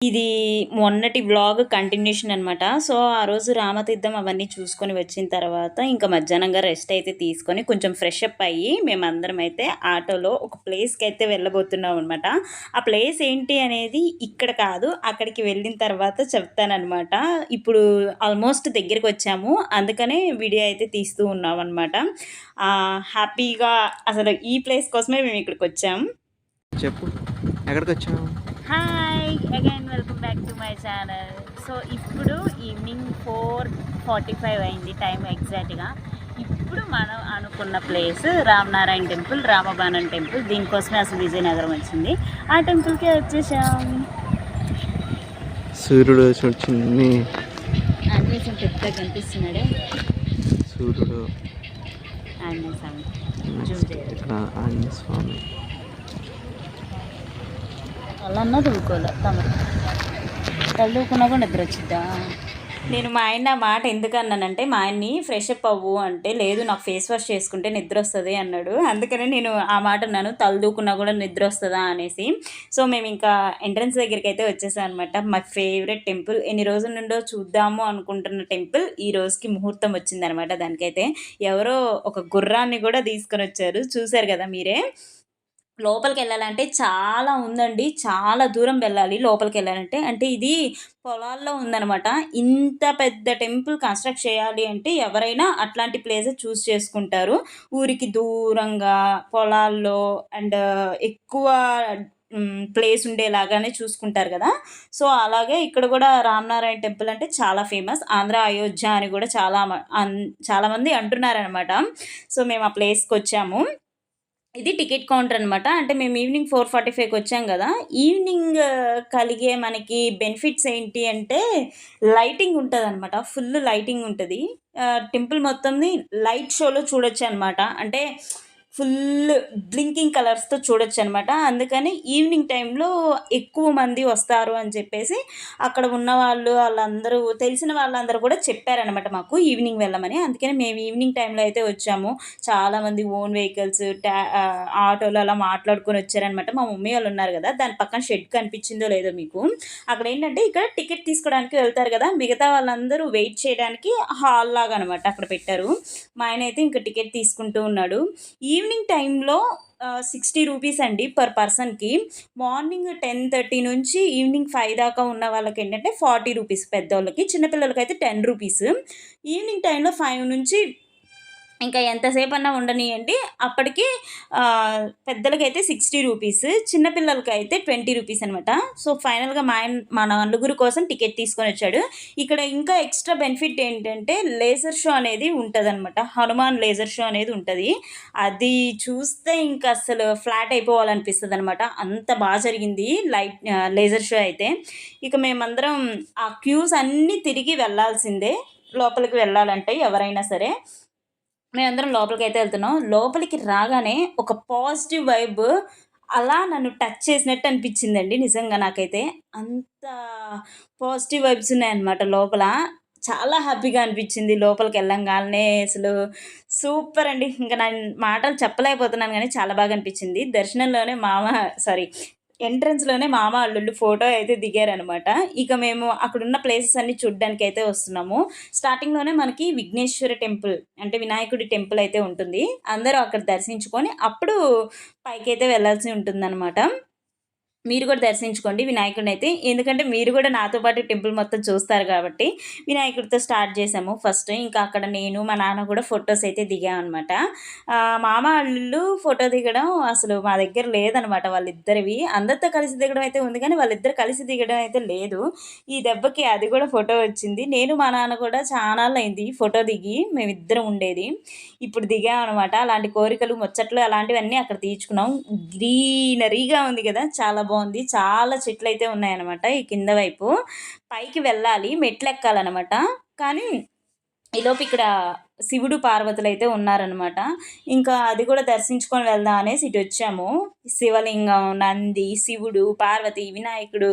ఇది మొన్నటి vlog continuation అనమాట సో ఆ రోజు రామతీర్థం అవన్నీ చూసుకొని వచ్చిన తర్వాత ఇంకా మధ్యాహ్నంగా రెస్ట్ అయితే తీసుకొని కొంచెం ఫ్రెష్ అప్ అయ్యి మేమందరం అయితే ఆటోలో ఒక ప్లేస్కి అయితే వెళ్ళబోతున్నాం అనమాట ఆ ప్లేస్ ఏంటి అనేది ఇక్కడ కాదు అక్కడికి వెళ్ళిన తర్వాత చెప్తానమాట ఇప్పుడు ఆల్మోస్ట్ దగ్గరికి వచ్చాము. అందుకనే వీడియో అయితే తీస్తూ ఉన్నాం అనమాట హ్యాపీగా అసలు ఈ ప్లేస్ కోసమే మేము ఇక్కడికి వచ్చాము చెప్పు ఎక్కడికి వచ్చాము hi again welcome back to my channel so ఇప్పుడు ఈవినింగ్ ఫోర్ ఫార్టీ ఫైవ్ అయింది టైం ఎగ్జాక్ట్గా ఇప్పుడు మనం అనుకున్న place Ramanarayana temple Ramabanam temple దీనికోసమే అసలు విజయనగరం వచ్చింది. ఆ టెంపుల్కే వచ్చేసాం. సూర్యుడు వచ్చింది. ఆంజనేయ పెద్దగా కనిపిస్తున్నాడే. సూర్యుడు. ఆంజనేయ స్వామి ఆంజనేయ స్వామి. వాళ్ళన్నా దువ్వుకోలే తమరు చదువుకున్నా కూడా నిద్ర వచ్చిద్దా? నేను మా ఆయన మాట ఎందుకు అన్నానంటే మా ఆయన్ని ఫ్రెష్ అప్ అవ్వు అంటే లేదు నాకు ఫేస్ వాష్ చేసుకుంటే నిద్ర వస్తుంది అన్నాడు. అందుకనే నేను ఆ మాట అన్నాను తలదూకున్నా కూడా నిద్ర వస్తుందా అనేసి. సో మేము ఇంకా ఎంట్రన్స్ దగ్గరికి అయితే వచ్చేసాం అనమాట మా ఫేవరెట్ టెంపుల్ ఎన్ని రోజుల నుండో చూద్దాము అనుకుంటున్న టెంపుల్ ఈ రోజుకి ముహూర్తం వచ్చిందనమాట దానికైతే ఎవరో ఒక గుర్రాన్ని కూడా తీసుకొని వచ్చారు. చూశారు కదా మీరే? లోపలికి వెళ్ళాలంటే చాలా ఉందండి. చాలా దూరం వెళ్ళాలి లోపలికి వెళ్ళాలంటే అంటే ఇది పొలాల్లో ఉందనమాట ఇంత పెద్ద టెంపుల్ కన్స్ట్రక్ట్ చేయాలి అంటే ఎవరైనా అట్లాంటి ప్లేస్ చూస్ చేసుకుంటారు. ఊరికి దూరంగా పొలాల్లో అండ్ ఎక్కువ ప్లేస్ ఉండేలాగానే చూసుకుంటారు కదా. సో అలాగే ఇక్కడ కూడా రామనారాయణ టెంపుల్ అంటే చాలా ఫేమస్. ఆంధ్ర అయోధ్య అని కూడా చాలా చాలామంది అంటున్నారనమాట సో మేము ఆ ప్లేస్కి వచ్చాము ఇది టికెట్ కౌంటర్ అనమాట అంటే మేము ఈవినింగ్ ఫోర్ ఫార్టీ ఫైవ్కి వచ్చాం కదా. ఈవినింగ్ కలిగే మనకి బెనిఫిట్స్ ఏంటి అంటే లైటింగ్ ఉంటుంది అనమాట ఫుల్ లైటింగ్ ఉంటుంది. టెంపుల్ మొత్తంని లైట్ షోలో చూడొచ్చు అనమాట అంటే ఫుల్ బ్లింకింగ్ కలర్స్తో చూడొచ్చు అనమాట అందుకని ఈవినింగ్ టైంలో ఎక్కువ మంది వస్తారు అని చెప్పేసి అక్కడ ఉన్న వాళ్ళు వాళ్ళందరూ తెలిసిన వాళ్ళందరూ కూడా చెప్పారనమాట మాకు ఈవినింగ్ వెళ్ళమని. అందుకని మేము ఈవినింగ్ టైంలో అయితే వచ్చాము. చాలామంది ఓన్ వెహికల్స్ ట్యా ఆటోలు అలా మాట్లాడుకొని వచ్చారనమాట. మా మమ్మీ వాళ్ళు ఉన్నారు కదా దాని పక్కన షెడ్ కనిపించిందో లేదో మీకు. అక్కడ ఏంటంటే ఇక్కడ టికెట్ తీసుకోవడానికి వెళ్తారు కదా మిగతా వాళ్ళందరూ వెయిట్ చేయడానికి హాల్ లాగా అనమాట అక్కడ పెట్టారు. మా ఆయన అయితే ఇంకా టికెట్ తీసుకుంటూ ఉన్నాడు. ఈవినింగ్ ఈవినింగ్ టైంలో సిక్స్టీ రూపీస్ అండి పర్ పర్సన్కి. మార్నింగ్ టెన్ థర్టీ నుంచి ఈవినింగ్ ఫైవ్ దాకా ఉన్న వాళ్ళకి ఏంటంటే ఫార్టీ రూపీస్ పెద్దోళ్ళకి చిన్నపిల్లలకి అయితే టెన్ రూపీస్. ఈవినింగ్ టైంలో ఫైవ్ నుంచి ఇంకా ఎంతసేపు అన్నా ఉండనియండి. అప్పటికి పెద్దలకైతే సిక్స్టీ రూపీస్ చిన్నపిల్లలకి అయితే ట్వంటీ రూపీస్ అనమాట సో ఫైనల్గా మా ఆయన మా నలుగురు కోసం టికెట్ తీసుకొని వచ్చాడు. ఇక్కడ ఇంకా ఎక్స్ట్రా బెనిఫిట్ ఏంటంటే లేజర్ షో అనేది ఉంటుంది అనమాట హనుమాన్ లేజర్ షో అనేది ఉంటుంది. అది చూస్తే ఇంకా అసలు ఫ్లాట్ అయిపోవాలనిపిస్తుంది అనమాట అంత బాగా జరిగింది లైట్ లేజర్ షో అయితే. ఇక మేమందరం ఆ క్యూస్ అన్నీ తిరిగి వెళ్ళాల్సిందే. లోపలికి వెళ్ళాలంటే ఎవరైనా సరే. మేమందరం లోపలికి అయితే వెళ్తున్నాం. లోపలికి రాగానే ఒక పాజిటివ్ వైబ్ అలా నన్ను టచ్ చేసినట్టు అనిపించిందండి నిజంగా నాకైతే. అంత పాజిటివ్ వైబ్స్ ఉన్నాయన్నమాట లోపల. చాలా హ్యాపీగా అనిపించింది లోపలికి వెళ్ళంగానే అసలు. సూపర్ అండి. ఇంకా నా మాటలు చెప్పలేకపోతున్నాను కానీ చాలా బాగా అనిపించింది. దర్శనంలోనే మామ సారీ ఎంట్రన్స్లోనే మామ అల్లుళ్ళు ఫోటో అయితే దిగారనమాట ఇక మేము అక్కడున్న ప్లేసెస్ అన్ని చూడ్డానికి అయితే వస్తున్నాము. స్టార్టింగ్లోనే మనకి విఘ్నేశ్వర టెంపుల్ అంటే వినాయకుడి టెంపుల్ అయితే ఉంటుంది. అందరూ అక్కడ దర్శించుకొని అప్పుడు పైకి అయితే వెళ్ళాల్సి ఉంటుందన్నమాట. మీరు కూడా దర్శించుకోండి వినాయకుడిని అయితే. ఎందుకంటే మీరు కూడా నాతో పాటు టెంపుల్ మొత్తం చూస్తారు కాబట్టి వినాయకుడితో స్టార్ట్ చేసాము ఫస్ట్. ఇంకా అక్కడ నేను మా నాన్న కూడా ఫొటోస్ అయితే దిగామన్నమాట మామ అల్లుళ్ళు ఫోటో దిగడం అసలు మా దగ్గర లేదనమాట వాళ్ళిద్దరివి. అందరితో కలిసి దిగడం అయితే ఉంది కానీ వాళ్ళిద్దరు కలిసి దిగడం అయితే లేదు. ఈ దెబ్బకి అది కూడా ఫోటో వచ్చింది. నేను మా నాన్న కూడా చాలా అయింది ఫోటో దిగి మేమిద్దరం ఉండేది. ఇప్పుడు దిగామన్నమాట అలాంటి కోరికలు ముచ్చట్లు అలాంటివన్నీ అక్కడ తీర్చుకున్నాం. గ్రీనరీగా ఉంది కదా చాలా బాగుంది చాలా చెట్లు అయితే ఉన్నాయన్నమాట ఈ కింద వైపు. పైకి వెళ్ళాలి మెట్లు ఎక్కాలన్నమాట కానీ ఈలోపు ఇక్కడ శివుడు పార్వతులు అయితే ఉన్నారనమాట ఇంకా అది కూడా దర్శించుకొని వెళ్దాం అనేసి ఇటు వచ్చాము శివలింగం నంది శివుడు పార్వతి వినాయకుడు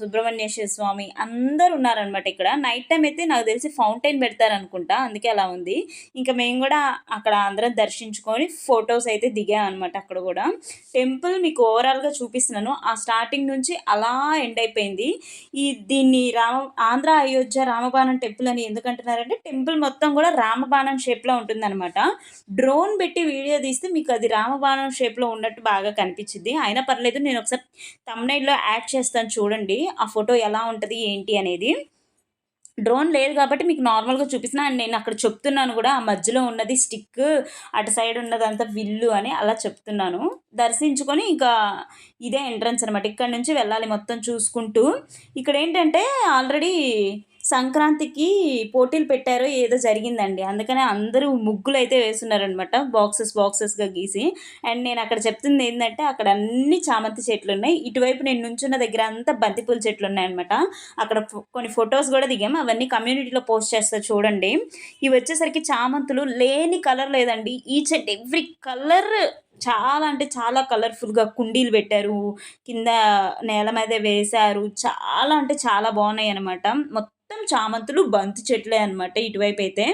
సుబ్రహ్మణ్యేశ్వర స్వామి అందరు ఉన్నారనమాట ఇక్కడ. నైట్ టైం అయితే నాకు తెలిసి ఫౌంటైన్ పెడతారనుకుంటా అందుకే అలా ఉంది. ఇంకా మేము కూడా అక్కడ అందరం దర్శించుకొని ఫొటోస్ అయితే దిగామన్నమాట అక్కడ కూడా. టెంపుల్ మీకు ఓవరాల్గా చూపిస్తున్నాను. ఆ స్టార్టింగ్ నుంచి అలా ఎండ్ అయిపోయింది. ఈ దీన్ని రామ ఆంధ్ర అయోధ్య రామబాణం టెంపుల్ అని ఎందుకంటున్నారంటే టెంపుల్ మొత్తం కూడా రామబాణం షేప్లో ఉంటుందన్నమాట. డ్రోన్ పెట్టి వీడియో తీస్తే మీకు అది రామబాణం షేప్లో ఉన్నట్టు బాగా కనిపించింది. అయినా పర్లేదు నేను ఒకసారి తమ్నైల్లో యాడ్ చేస్తాను చూడండి ఆ ఫోటో ఎలా ఉంటుంది ఏంటి అనేది. డ్రోన్ లేదు కాబట్టి మీకు నార్మల్గా చూపిస్తున్నా. అండ్ నేను అక్కడ చెప్తున్నాను కూడా ఆ మధ్యలో ఉన్నది స్టిక్ అటు సైడ్ ఉన్నదంతా విల్లు అని అలా చెప్తున్నాను. దర్శించుకొని ఇంకా ఇదే ఎంట్రన్స్ అనమాట ఇక్కడ నుంచి వెళ్ళాలి మొత్తం చూసుకుంటూ. ఇక్కడ ఏంటంటే ఆల్రెడీ సంక్రాంతికి పోటీలు పెట్టారో ఏదో జరిగిందండి. అందుకనే అందరూ ముగ్గులు అయితే వేస్తున్నారనమాట బాక్సెస్ బాక్సెస్గా గీసి. అండ్ నేను అక్కడ చెప్తుంది ఏంటంటే అక్కడ అన్ని చామంతి చెట్లు ఉన్నాయి. ఇటువైపు నేను నుంచున్న దగ్గర అంతా బంతిపూల చెట్లు ఉన్నాయన్నమాట. అక్కడ కొన్ని ఫొటోస్ కూడా దిగాము అవన్నీ కమ్యూనిటీలో పోస్ట్ చేస్తా చూడండి. ఇవి వచ్చేసరికి చామంతులు లేని కలర్ లేదండి. ఈచ్ అండ్ ఎవ్రీ కలర్ చాలా అంటే చాలా కలర్ఫుల్గా కుండీలు పెట్టారు. కింద నేల మీద వేశారు. చాలా అంటే చాలా బాగున్నాయి అనమాట మొత్తం మొత్తం చామంతులు బంతి చెట్లే అనమాట ఇటువైపు అయితే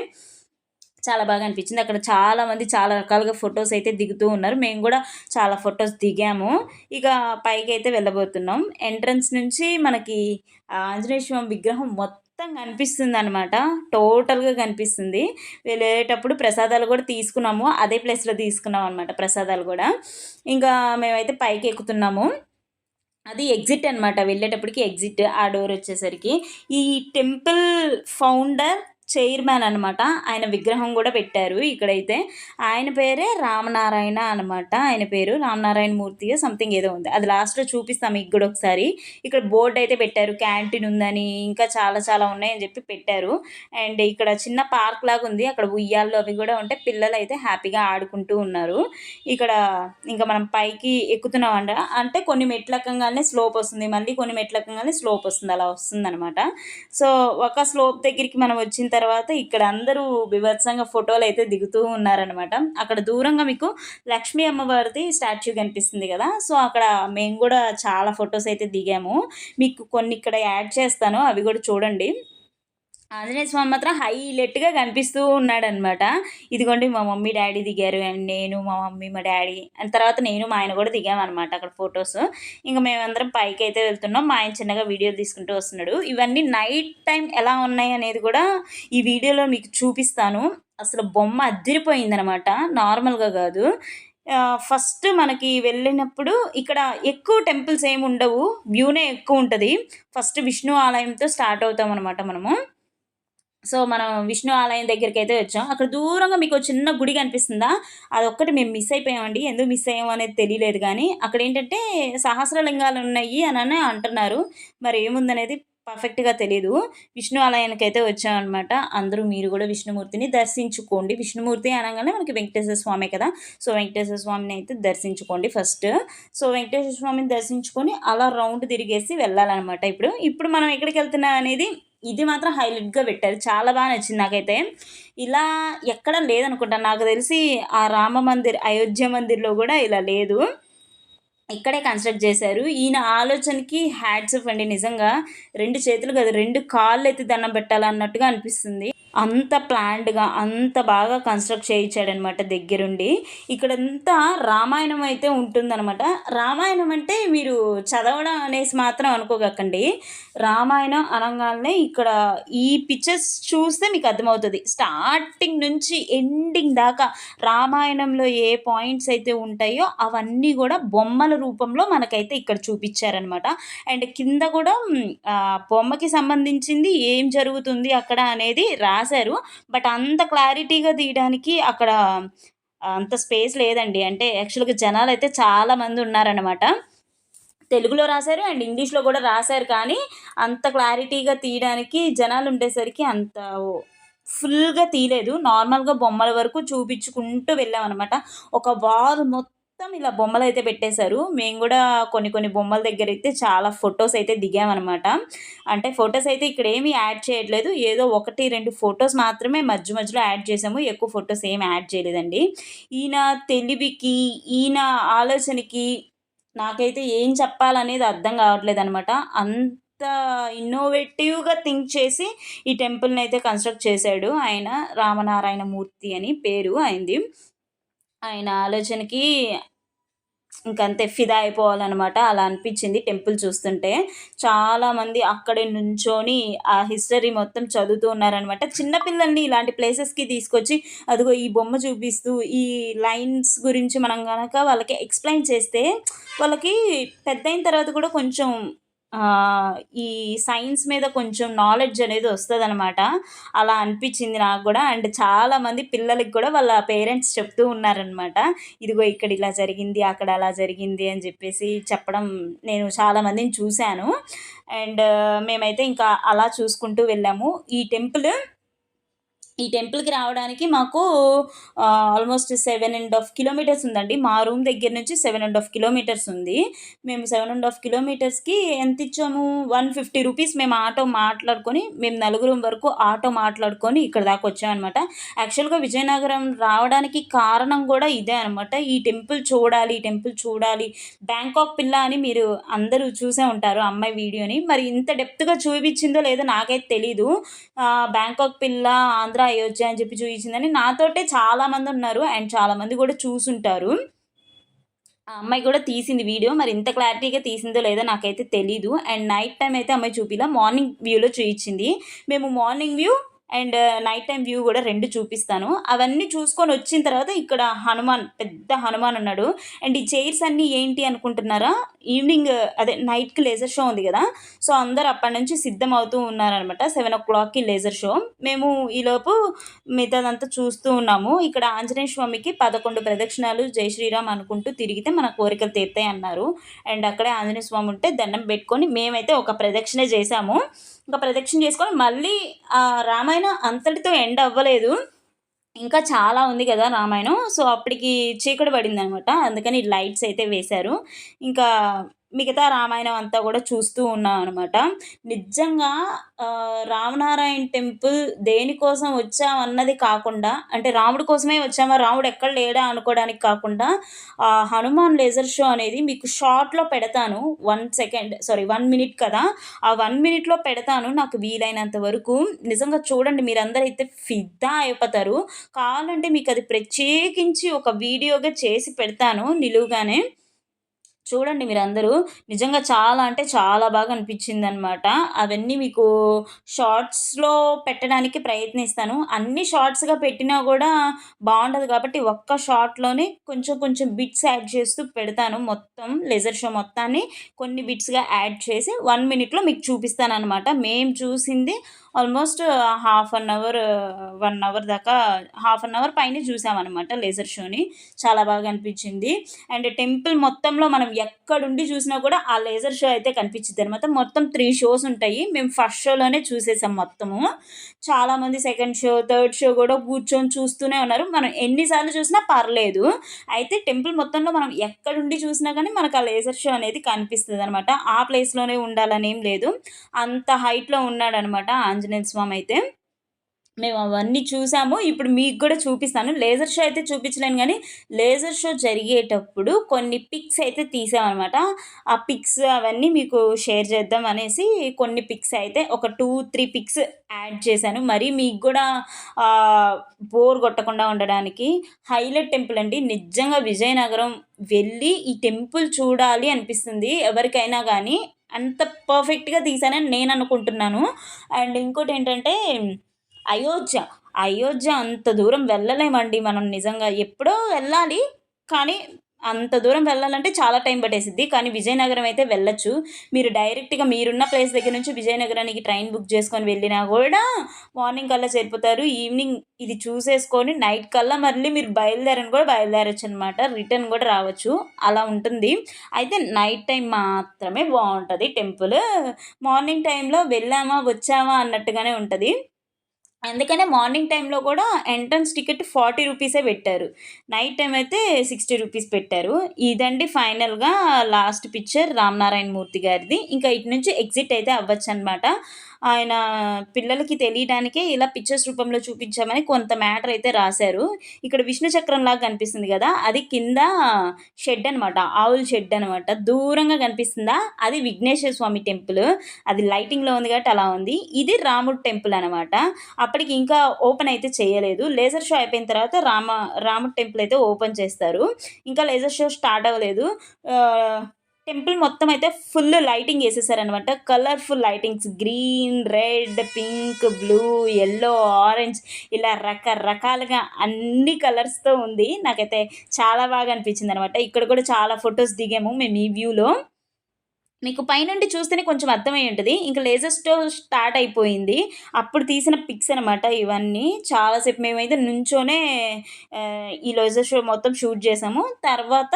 చాలా బాగా అనిపించింది. అక్కడ చాలామంది చాలా రకాలుగా ఫొటోస్ అయితే దిగుతూ ఉన్నారు. మేము కూడా చాలా ఫొటోస్ దిగాము. ఇక పైకి అయితే వెళ్ళబోతున్నాం. ఎంట్రన్స్ నుంచి మనకి ఆంజనేయ స్వామి విగ్రహం మొత్తం కనిపిస్తుంది అనమాట టోటల్గా కనిపిస్తుంది. వెళ్ళేటప్పుడు ప్రసాదాలు కూడా తీసుకున్నాము. అదే ప్లేస్లో తీసుకున్నాం అనమాట ప్రసాదాలు కూడా. ఇంకా మేమైతే పైకి ఎక్కుతున్నాము అది ఎగ్జిట్ అనమాట వెళ్ళేటప్పటికి ఎగ్జిట్ ఆ డోర్ వచ్చేసరికి. ఈ టెంపుల్ ఫౌండర్ చైర్మన్ అనమాట ఆయన విగ్రహం కూడా పెట్టారు ఇక్కడైతే. ఆయన పేరే రామనారాయణ అనమాట ఆయన పేరు రామనారాయణ మూర్తి సంథింగ్ ఏదో ఉంది. అది లాస్ట్లో చూపిస్తాం మీకు కూడా ఒకసారి. ఇక్కడ బోర్డు అయితే పెట్టారు. క్యాంటీన్ ఉందని ఇంకా చాలా చాలా ఉన్నాయని చెప్పి పెట్టారు. అండ్ ఇక్కడ చిన్న పార్క్ లాగా ఉంది. అక్కడ ఉయ్యాళ్ళు అవి కూడా ఉంటే పిల్లలు అయితే హ్యాపీగా ఆడుకుంటూ ఉన్నారు. ఇక్కడ ఇంకా మనం పైకి ఎక్కుతున్నాం అంట అంటే కొన్ని మెట్లకంగానే స్లోప్ వస్తుంది. మళ్ళీ కొన్ని మెట్లకంగానే స్లోప్ వస్తుంది. అలా వస్తుంది అనమాట సో ఒక స్లోప్ దగ్గరికి మనం వచ్చిన తర్వాత తర్వాత ఇక్కడ అందరూ బిభత్సంగా ఫోటోలు అయితే దిగుతూ ఉన్నారనమాట అక్కడ దూరంగా మీకు లక్ష్మీ అమ్మవారిది స్టాచ్యూ కనిపిస్తుంది కదా. సో అక్కడ మేము కూడా చాలా ఫొటోస్ అయితే దిగాము. మీకు కొన్ని ఇక్కడ యాడ్ చేస్తాను అవి కూడా చూడండి. ఆంజనేయ స్వామి మాత్రం హైలైట్గా కనిపిస్తూ ఉన్నాడనమాట. ఇదిగోండి మా మమ్మీ డాడీ దిగారు అండ్ నేను మా మమ్మీ మా డాడీ అండ్ తర్వాత నేను మా ఆయన కూడా దిగామన్నమాట అక్కడ ఫొటోస్. ఇంకా మేమందరం పైకి అయితే వెళ్తున్నాం. మా ఆయన చిన్నగా వీడియో తీసుకుంటూ వస్తున్నాడు. ఇవన్నీ నైట్ టైం ఎలా ఉన్నాయి అనేది కూడా ఈ వీడియోలో మీకు చూపిస్తాను. అసలు బొమ్మ అదిరిపోయిందనమాట నార్మల్గా కాదు. ఫస్ట్ మనకి వెళ్ళినప్పుడు ఇక్కడ ఎక్కువ టెంపుల్స్ ఏమి ఉండవు. వ్యూనే ఎక్కువ ఉంటుంది. ఫస్ట్ విష్ణు ఆలయంతో స్టార్ట్ అవుతాం అనమాట మనము. సో మనం విష్ణు ఆలయం దగ్గరికి అయితే వచ్చాం. అక్కడ దూరంగా మీకు చిన్న గుడి కనిపిస్తుందా? అదొక్కటి మేము మిస్ అయిపోయామండి. ఎందుకు మిస్ అయ్యాము అనేది తెలియలేదు కానీ అక్కడ ఏంటంటే సహస్రలింగాలు ఉన్నాయి అని అంటున్నారు. మరి ఏముందనేది పర్ఫెక్ట్గా తెలియదు విష్ణు ఆలయానికి అయితే వచ్చామన్నమాట. అందరూ మీరు కూడా విష్ణుమూర్తిని దర్శించుకోండి. విష్ణుమూర్తి అనగానే మనకి వెంకటేశ్వర స్వామి కదా. సో వెంకటేశ్వర స్వామిని అయితే దర్శించుకోండి ఫస్ట్. సో వెంకటేశ్వర స్వామిని దర్శించుకొని అలా రౌండ్ తిరిగేసి వెళ్ళాలన్నమాట ఇప్పుడు. ఇప్పుడు మనం ఎక్కడికి వెళ్తున్నాం అనేది ఇది మాత్రం హైలైట్గా పెట్టారు. చాలా బాగా నచ్చింది నాకైతే. ఇలా ఎక్కడ లేదనుకుంటా. నాకు తెలిసి ఆ రామ మందిర్ అయోధ్య మందిర్లో కూడా ఇలా లేదు. ఇక్కడే కన్స్ట్రక్ట్ చేశారు. ఈయన ఆలోచనకి హ్యాట్స్ అండి నిజంగా రెండు చేతులు కాదు రెండు కాళ్ళు అయితే దండం పెట్టాలన్నట్టుగా అనిపిస్తుంది. అంత ప్లాండ్గా అంత బాగా కన్స్ట్రక్ట్ చేయించాడనమాట దగ్గరుండి. ఇక్కడంతా రామాయణం అయితే ఉంటుందన్నమాట రామాయణం అంటే మీరు చదవడం అనేసి మాత్రం అనుకోకండి. రామాయణం అనగానే ఇక్కడ ఈ పిక్చర్స్ చూస్తే మీకు అర్థమవుతుంది. స్టార్టింగ్ నుంచి ఎండింగ్ దాకా రామాయణంలో ఏ పాయింట్స్ అయితే ఉంటాయో అవన్నీ కూడా బొమ్మల రూపంలో మనకైతే ఇక్కడ చూపించారనమాట అండ్ కింద కూడా బొమ్మకి సంబంధించింది ఏం జరుగుతుంది అక్కడ అనేది రా రాశారు. బట్ అంత క్లారిటీగా తీయడానికి అక్కడ అంత స్పేస్ లేదండి. అంటే యాక్చువల్గా జనాలు అయితే చాలామంది ఉన్నారనమాట తెలుగులో రాశారు అండ్ ఇంగ్లీష్లో కూడా రాశారు. కానీ అంత క్లారిటీగా తీయడానికి జనాలు ఉండేసరికి అంత ఫుల్గా తీయలేదు. నార్మల్గా బొమ్మల వరకు చూపించుకుంటూ వెళ్ళామన్నమాట. ఒక వాల్ మొత్తం మొత్తం ఇలా బొమ్మలు అయితే పెట్టేశారు. మేము కూడా కొన్ని కొన్ని బొమ్మల దగ్గర అయితే చాలా ఫొటోస్ అయితే దిగామన్నమాట. అంటే ఫొటోస్ అయితే ఇక్కడ ఏమీ యాడ్ చేయట్లేదు. ఏదో ఒకటి రెండు ఫొటోస్ మాత్రమే మధ్య మధ్యలో యాడ్ చేసాము ఎక్కువ ఫొటోస్ ఏమి యాడ్ చేయలేదండి. ఈయన తెలివికి ఈయన ఆలోచనకి నాకైతే ఏం చెప్పాలనేది అర్థం కావట్లేదు అనమాట అంత ఇన్నోవేటివ్గా థింక్ చేసి ఈ టెంపుల్ని అయితే కన్స్ట్రక్ట్ చేశాడు ఆయన రామనారాయణ మూర్తి అని పేరు అయింది. ఆయన ఆలోచనకి ఇంకంతే ఫిదా అయిపోవాలన్నమాట. అలా అనిపించింది టెంపుల్ చూస్తుంటే. చాలామంది అక్కడే నుంచొని ఆ హిస్టరీ మొత్తం చదువుతూ ఉన్నారనమాట చిన్నపిల్లల్ని ఇలాంటి ప్లేసెస్కి తీసుకొచ్చి అదిగో ఈ బొమ్మ చూపిస్తూ ఈ లైన్స్ గురించి మనం కనుక వాళ్ళకి ఎక్స్ప్లెయిన్ చేస్తే వాళ్ళకి పెద్ద అయిన తర్వాత కూడా కొంచెం ఈ సైన్స్ మీద కొంచెం నాలెడ్జ్ అనేది వస్తుంది అనమాట అలా అనిపించింది నాకు కూడా. అండ్ చాలామంది పిల్లలకి కూడా వాళ్ళ పేరెంట్స్ చెప్తూ ఉన్నారనమాట ఇదిగో ఇక్కడ ఇలా జరిగింది అక్కడ అలా జరిగింది అని చెప్పేసి చెప్పడం నేను చాలామందిని చూశాను. అండ్ మేమైతే ఇంకా అలా చూసుకుంటూ వెళ్ళాము. ఈ టెంపుల్ ఈ టెంపుల్కి రావడానికి మాకు almost seven and half kilometres ఉందండి. మా రూమ్ దగ్గర నుంచి సెవెన్ అండ్ హాఫ్ కిలోమీటర్స్ ఉంది. మేము సెవెన్ అండ్ హాఫ్ కిలోమీటర్స్కి ఎంత ఇచ్చాము? వన్ ఫిఫ్టీ రూపీస్ మేము ఆటో మాట్లాడుకొని మేము నలుగురం వరకు ఆటో మాట్లాడుకొని ఇక్కడ దాకా వచ్చామన్నమాట. యాక్చువల్గా విజయనగరం రావడానికి కారణం కూడా ఇదే అనమాట ఈ టెంపుల్ చూడాలి ఈ టెంపుల్ చూడాలి. బ్యాంకాక్ పిల్ల అని మీరు అందరూ చూసే ఉంటారు అమ్మాయి వీడియోని. మరి ఇంత డెప్త్గా చూపించిందో లేదో నాకైతే తెలీదు. బ్యాంకాక్ పిల్ల ఆంధ్ర అయ్యొచ్చా అని చెప్పి చూపించిందని నాతోటే చాలామంది ఉన్నారు అండ్ చాలామంది కూడా చూసుంటారు. ఆ అమ్మాయి కూడా తీసింది వీడియో మరి ఇంత క్లారిటీగా తీసిందో లేదో నాకైతే తెలీదు. అండ్ నైట్ టైం అయితే అమ్మాయి చూపిలా మార్నింగ్ వ్యూలో చూపించింది. మేము morning view and night time view కూడా రెండు చూపిస్తాను. అవన్నీ చూసుకొని వచ్చిన తర్వాత ఇక్కడ హనుమాన్ పెద్ద హనుమాన్ ఉన్నాడు. అండ్ ఈ చైర్స్ అన్నీ ఏంటి అనుకుంటున్నారా? ఈవినింగ్ uh, అదే నైట్కి లేజర్ షో ఉంది కదా? సో అందరు అప్పటి నుంచి సిద్ధం అవుతూ ఉన్నారనమాట సెవెన్ ఓ క్లాక్కి లేజర్ షో మేము ఈలోపు మిగతాదంతా చూస్తూ ఉన్నాము. ఇక్కడ ఆంజనేయ స్వామికి పదకొండు ప్రదక్షిణాలు జై శ్రీరామ్ అనుకుంటూ తిరిగితే మన కోరికలు తీరుతాయి అన్నారు. అండ్ అక్కడే ఆంజనేయ స్వామి ఉంటే దండం పెట్టుకొని మేమైతే ఒక ప్రదక్షిణ చేశాము. ఇంకా ప్రదక్షిణ చేసుకొని మళ్ళీ రామాయణ రామాయణం అంతటితో ఎండ్ అవ్వలేదు. ఇంకా చాలా ఉంది కదా రామాయణం. సో అప్పటికి చీకటి పడింది అనమాట అందుకని లైట్స్ అయితే వేశారు. ఇంకా మిగతా రామాయణం అంతా కూడా చూస్తూ ఉన్నాం అనమాట నిజంగా రామనారాయణ టెంపుల్ దేనికోసం వచ్చామన్నది కాకుండా అంటే రాముడి కోసమే వచ్చామా? రాముడు ఎక్కడ లేడా అనుకోవడానికి కాకుండా ఆ హనుమాన్ లేజర్ షో అనేది మీకు షార్ట్లో పెడతాను. One second sorry one minute కదా. ఆ వన్ మినిట్లో పెడతాను నాకు వీలైనంత వరకు. నిజంగా చూడండి మీరందరూ అయితే ఫిదా అయిపోతారు. కావాలంటే మీకు అది ప్రత్యేకించి ఒక వీడియోగా చేసి పెడతాను నిలువుగానే. చూడండి మీరందరూ. నిజంగా చాలా అంటే చాలా బాగా అనిపించింది అనమాట అవన్నీ మీకు షార్ట్స్లో పెట్టడానికి ప్రయత్నిస్తాను. అన్ని షార్ట్స్గా పెట్టినా కూడా బాగుండదు కాబట్టి ఒక్క షార్ట్లోనే కొంచెం కొంచెం బిట్స్ యాడ్ చేస్తూ పెడతాను. మొత్తం లెజర్ షో మొత్తాన్ని కొన్ని బిట్స్గా యాడ్ చేసి వన్ మినిట్లో మీకు చూపిస్తాను అనమాట మేము చూసింది almost half an hour one hour దాకా హాఫ్ అన్ అవర్ పైన చూసామన్నమాట లేజర్ షోని. చాలా బాగా అనిపించింది. అండ్ టెంపుల్ మొత్తంలో మనం ఎక్కడుండి చూసినా కూడా ఆ లేజర్ షో అయితే కనిపించింది అనమాట మొత్తం త్రీ షోస్ ఉంటాయి. మేము ఫస్ట్ షోలోనే చూసేసాం మొత్తము. చాలామంది సెకండ్ షో థర్డ్ షో కూడా కూర్చొని చూస్తూనే ఉన్నారు. మనం ఎన్నిసార్లు చూసినా పర్లేదు. అయితే టెంపుల్ మొత్తంలో మనం ఎక్కడుండి చూసినా కానీ మనకు ఆ లేజర్ షో అనేది కనిపిస్తుంది అనమాట ఆ ప్లేస్లోనే ఉండాలని ఏం లేదు. అంత హైట్లో ఉన్నాడనమాట ఆంజనేయ స్వామి అయితే మేము అవన్నీ చూసాము. ఇప్పుడు మీకు కూడా చూపిస్తాను. లేజర్ షో అయితే చూపించలేను కానీ లేజర్ షో జరిగేటప్పుడు కొన్ని పిక్స్ అయితే తీసామన్నమాట. ఆ పిక్స్ అవన్నీ మీకు షేర్ చేద్దాం అనేసి కొన్ని పిక్స్ అయితే ఒక టూ త్రీ పిక్స్ యాడ్ చేశాను. మరి మీకు కూడా బోర్ కొట్టకుండా ఉండడానికి హైలైట్ టెంపుల్ అండి. నిజంగా విజయనగరం వెళ్ళి ఈ టెంపుల్ చూడాలి అనిపిస్తుంది ఎవరికైనా కానీ. అంత పర్ఫెక్ట్గా తీసానని నేను అనుకుంటున్నాను అండ్ ఇంకోటి ఏంటంటే అయోధ్య. అయోధ్య అంత దూరం వెళ్ళలేమండి మనం నిజంగా. ఎప్పుడో వెళ్ళాలి కానీ అంత దూరం వెళ్ళాలంటే చాలా టైం పట్టేసిద్ది. కానీ విజయనగరం అయితే వెళ్ళొచ్చు. మీరు డైరెక్ట్గా మీరున్న ప్లేస్ దగ్గర నుంచి విజయనగరానికి ట్రైన్ బుక్ చేసుకొని వెళ్ళినా కూడా మార్నింగ్ కల్లా చేరిపోతారు. ఈవినింగ్ ఇది చూసేసుకొని నైట్ కల్లా మళ్ళీ మీరు బయలుదేరని కూడా బయలుదేరచ్చు అనమాట రిటర్న్ కూడా రావచ్చు. అలా ఉంటుంది. అయితే నైట్ టైం మాత్రమే బాగుంటుంది టెంపుల్. మార్నింగ్ టైంలో వెళ్ళామా వచ్చామా అన్నట్టుగానే ఉంటుంది. అందుకనే మార్నింగ్ టైంలో కూడా ఎంట్రన్స్ టికెట్ ఫార్టీ రూపీసే పెట్టారు. నైట్ టైం అయితే సిక్స్టీ రూపీస్ పెట్టారు. ఇదండి ఫైనల్గా లాస్ట్ పిక్చర్ రామనారాయణ మూర్తి గారిది. ఇంకా ఇటు నుంచి ఎగ్జిట్ అయితే అవ్వచ్చు అనమాట ఆయన పిల్లలకి తెలియడానికే ఇలా పిక్చర్స్ రూపంలో చూపించామని కొంత మ్యాటర్ అయితే రాశారు. ఇక్కడ విష్ణు చక్రం లాగా కనిపిస్తుంది కదా అది కింద షెడ్ అనమాట ఆవుల షెడ్ అనమాట దూరంగా కనిపిస్తుందా? అది విఘ్నేశ్వర స్వామి టెంపుల్ అది లైటింగ్లో ఉంది కాబట్టి అలా ఉంది. ఇది రాముడు టెంపుల్ అనమాట అప్పటికి ఇంకా ఓపెన్ అయితే చేయలేదు. లేజర్ షో అయిపోయిన తర్వాత రామ రాముడు టెంపుల్ అయితే ఓపెన్ చేస్తారు. ఇంకా లేజర్ షో స్టార్ట్ అవ్వలేదు. టెంపుల్ మొత్తం అయితే full lighting వేసేసారనమాట colourful lightings. Green red pink blue yellow orange ఇలా రకరకాలుగా అన్ని కలర్స్తో ఉంది. నాకైతే చాలా బాగా అనిపించింది అనమాట ఇక్కడ కూడా చాలా ఫొటోస్ దిగాము మేము ఈ వ్యూలో మీకు పైనుండి చూస్తేనే కొంచెం అర్థమై ఉంటుంది. ఇంకా లేజర్ షో స్టార్ట్ అయిపోయింది. అప్పుడు తీసిన పిక్స్ అనమాట ఇవన్నీ. చాలాసేపు మేమైతే నుంచోనే ఈ లేజర్ షో మొత్తం షూట్ చేసాము. తర్వాత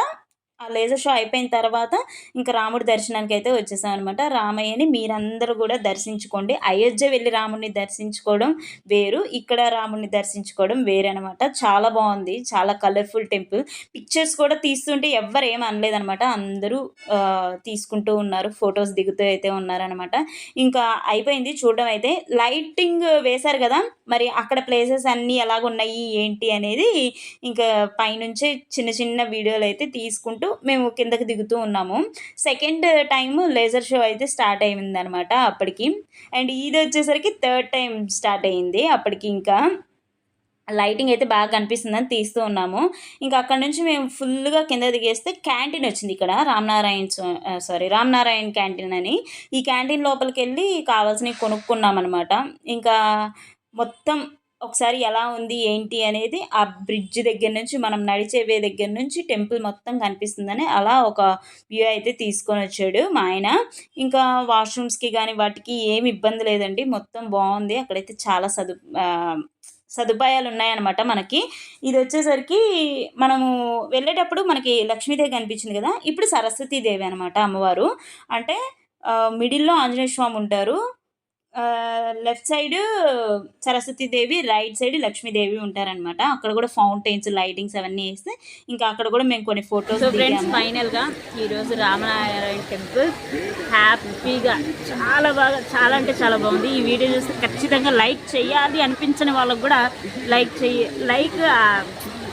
ఆ లేజర్ షో అయిపోయిన తర్వాత ఇంకా రాముడి దర్శనానికి అయితే వచ్చేసాం అనమాట రామయ్యని మీరందరూ కూడా దర్శించుకోండి. అయోధ్య వెళ్ళి రాముడిని దర్శించుకోవడం వేరు. ఇక్కడ రాముడిని దర్శించుకోవడం వేరు అనమాట చాలా బాగుంది. చాలా కలర్ఫుల్ టెంపుల్ పిక్చర్స్ కూడా తీస్తుంటే ఎవ్వరు ఏం అనలేదనమాట అందరూ తీసుకుంటూ ఉన్నారు. ఫొటోస్ దిగుతూ అయితే ఉన్నారనమాట ఇంకా అయిపోయింది చూడడం అయితే. లైటింగ్ వేశారు కదా. మరి అక్కడ ప్లేసెస్ అన్నీ ఎలాగున్నాయి? ఏంటి? అనేది ఇంకా పైనుంచే చిన్న చిన్న వీడియోలు అయితే తీసుకుంటూ మేము కిందకి దిగుతూ ఉన్నాము. సెకండ్ టైం లేజర్ షో అయితే స్టార్ట్ అయింది అనమాట అప్పటికి. అండ్ ఇది వచ్చేసరికి థర్డ్ టైం స్టార్ట్ అయింది అప్పటికి ఇంకా లైటింగ్ అయితే బాగా కనిపిస్తుందని తీస్తూ ఉన్నాము. ఇంకా అక్కడ నుంచి మేము ఫుల్గా కింద దిగేస్తే క్యాంటీన్ వచ్చింది ఇక్కడ. రామనారాయణ సారీ రామనారాయణ క్యాంటీన్ అని. ఈ క్యాంటీన్ లోపలికి వెళ్ళి కావాల్సినవి కొనుక్కున్నాం అనమాట ఇంకా మొత్తం ఒకసారి ఎలా ఉంది ఏంటి అనేది ఆ బ్రిడ్జ్ దగ్గర నుంచి మనం నడిచే వే దగ్గర నుంచి టెంపుల్ మొత్తం కనిపిస్తుందని అలా ఒక వ్యూ అయితే తీసుకొని వచ్చాడు మా ఆయన. ఇంకా వాష్రూమ్స్కి కానీ వాటికి ఏమి ఇబ్బంది లేదండి మొత్తం బాగుంది. అక్కడైతే చాలా సదు సదుపాయాలు ఉన్నాయన్నమాట మనకి. ఇది వచ్చేసరికి మనము వెళ్ళేటప్పుడు మనకి లక్ష్మీదేవి కనిపించింది కదా ఇప్పుడు సరస్వతీదేవి అనమాట అమ్మవారు. అంటే మిడిల్లో ఆంజనేయ స్వామి ఉంటారు. Left side Saraswatidevi right side Lakshmidevi ఉంటారనమాట అక్కడ కూడా ఫౌంటైన్స్ లైటింగ్స్ అవన్నీ వేస్తే ఇంకా అక్కడ కూడా మేము కొన్ని ఫొటోస్ సో ఫ్రెండ్స్ ఫైనల్గా ఈరోజు రామనారాయణ టెంపుల్ హ్యాపీగా చాలా బాగా చాలా అంటే చాలా బాగుంది. ఈ వీడియో చూస్తే ఖచ్చితంగా లైక్ చేయాలి అనిపించని వాళ్ళకు కూడా లైక్ చెయ్యి లైక్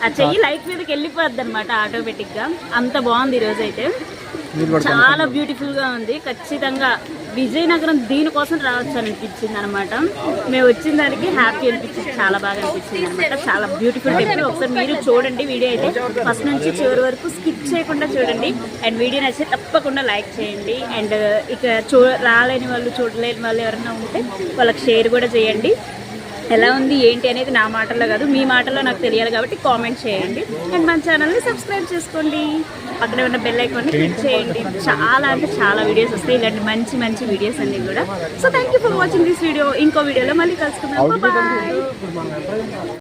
ఆ చెయ్యి లైక్ మీదకి వెళ్ళిపోద్ది అనమాట ఆటోమేటిక్గా అంత బాగుంది ఈరోజు అయితే చాలా బ్యూటిఫుల్గా ఉంది. ఖచ్చితంగా విజయనగరం దీనికోసం రావచ్చు అనిపించింది అనమాట మేము వచ్చిన దానికి హ్యాపీ అనిపించింది చాలా బాగా అనిపించింది అనమాట. చాలా బ్యూటిఫుల్ టెంపుల్ ఒకసారి మీరు చూడండి వీడియో అయితే. ఫస్ట్ నుంచి చివరి వరకు స్కిప్ చేయకుండా చూడండి. అండ్ వీడియో నచ్చితే తప్పకుండా లైక్ చేయండి. అండ్ ఇక చూ రాలేని వాళ్ళు చూడలేని వాళ్ళు ఎవరైనా ఉంటే వాళ్ళకి షేర్ కూడా చేయండి. ఎలా ఉంది ఏంటి అనేది నా మాటల్లో కాదు మీ మాటల్లో నాకు తెలియాలి కాబట్టి కామెంట్ చేయండి. అండ్ మన ఛానల్ని సబ్స్క్రైబ్ చేసుకోండి. పక్కనే ఉన్న బెల్ ఐకాన్ని క్లిక్ చేయండి. చాలా అంటే చాలా వీడియోస్ వస్తాయి. ఇలాంటి మంచి మంచి వీడియోస్ అన్ని కూడా. So thank you for watching this video ఇంకో వీడియోలో మళ్ళీ కలుసుకుందాం. బాయ్